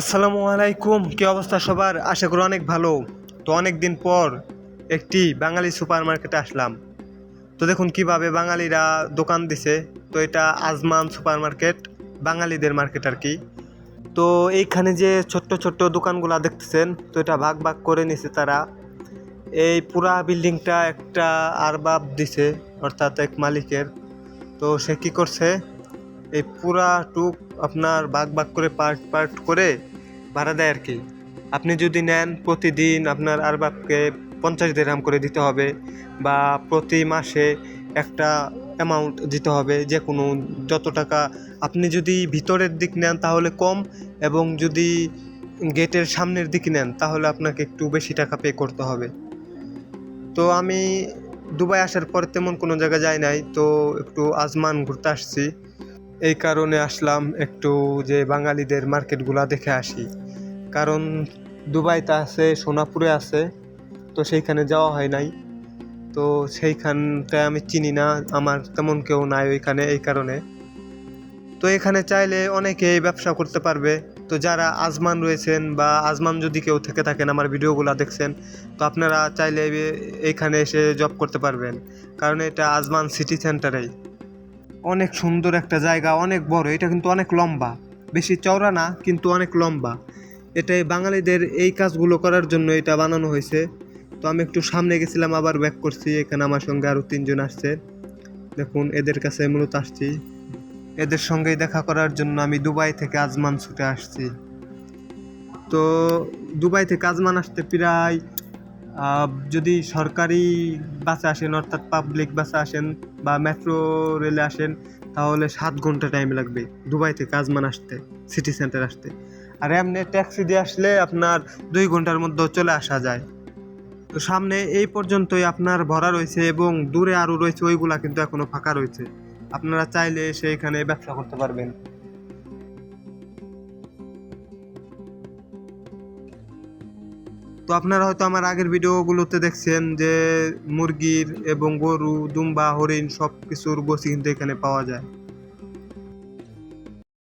আসসালামু আলাইকুম, কি অবস্থা সবার? আশা করি অনেক ভালো। তো অনেক দিন পর একটি বাঙালি সুপার মার্কেটে আসলাম। তো দেখুন কীভাবে বাঙালিরা দোকান দিছে। তো এটা আজমান সুপার মার্কেট বাঙালিদের মার্কেট আর কি। তো এইখানে যে ছোট্ট ছোট্ট দোকানগুলা দেখতেছেন, তো এটা ভাগ ভাগ করে নিছে তারা। এই পুরা বিল্ডিংটা একটা আরবাব দিছে, অর্থাৎ এক মালিকের। তো সে কি করছে? এই পুরা টুক আপনার ভাগ ভাগ করে পার্ট পার্ট করে ভাড়া দেয় আর কি। আপনি যদি নেন প্রতিদিন আপনার আরবাবকে পঞ্চাশ দেড়হাম করে দিতে হবে বা প্রতি মাসে একটা অ্যামাউন্ট দিতে হবে যে কোনো যত টাকা। আপনি যদি ভিতরের দিক নেন তাহলে কম এবং যদি গেটের সামনের দিকে নেন তাহলে আপনাকে একটু বেশি টাকা পে করতে হবে। তো আমি দুবাই আসার পর তেমন কোনো জায়গায় যাই নাই, তো একটু আজমান ঘুরতে আসছি। এই কারণে আসলাম একটু যে বাঙালিদের মার্কেটগুলা দেখে আসি। কারণ দুবাইতে আছে, সোনাপুরে আছে, তো সেইখানে যাওয়া হয় নাই। তো সেইখানটা আমি চিনি না, আমার তেমন কেউ নাই ওইখানে এই কারণে। তো এখানে চাইলে অনেকেই ব্যবসা করতে পারবে। তো যারা আজমান রয়েছেন বা আজমান যদি কেউ থেকে থাকেন, আমার ভিডিওগুলো দেখছেন, তো আপনারা চাইলে এইখানে এসে জব করতে পারবেন। কারণ এটা আজমান সিটি সেন্টারেই অনেক সুন্দর একটা জায়গা, অনেক বড়, এটা কিন্তু অনেক লম্বা। বেশি চওড়া না, কিন্তু অনেক লম্বা। এটাই বাঙালিদের এই কাজগুলো করার জন্য এটা বানানো হয়েছে। তো আমি একটু সামনে গেছিলাম, আবার ব্যাক করছি, এখানে আমার সঙ্গে আরও তিনজন আসছে। দেখুন, এদের কাছে মূলত আসছি। এদের সঙ্গেই দেখা করার জন্য আমি দুবাই থেকে আজমান ছুটে আসছি। তো দুবাই থেকে আজমান আসতে প্রায় যদি সরকারি বাসে আসেন, অর্থাৎ পাবলিক বাসে আসেন বা মেট্রো রেলে আসেন, তাহলে সাত ঘণ্টা টাইম লাগবে দুবাই থেকে আজমান আসতে সিটি সেন্টার আসতে। আর এমনি ট্যাক্সি দিয়ে আসলে আপনার দুই ঘণ্টার মধ্যে চলে আসা যায়। তো সামনে এই পর্যন্তই আপনার ভরা রয়েছে এবং দূরে আরও রয়েছে, ওইগুলা কিন্তু এখনও ফাঁকা রয়েছে। আপনারা চাইলে এসে এখানে ব্যবসা করতে পারবেন। তো আপনারা হয়তো আমার আগের ভিডিওগুলোতে দেখছেন যে মুরগির এবং গরু, দুম্বা, হরিণ সব কিছুর গোসি কিন্তু এখানে পাওয়া যায়।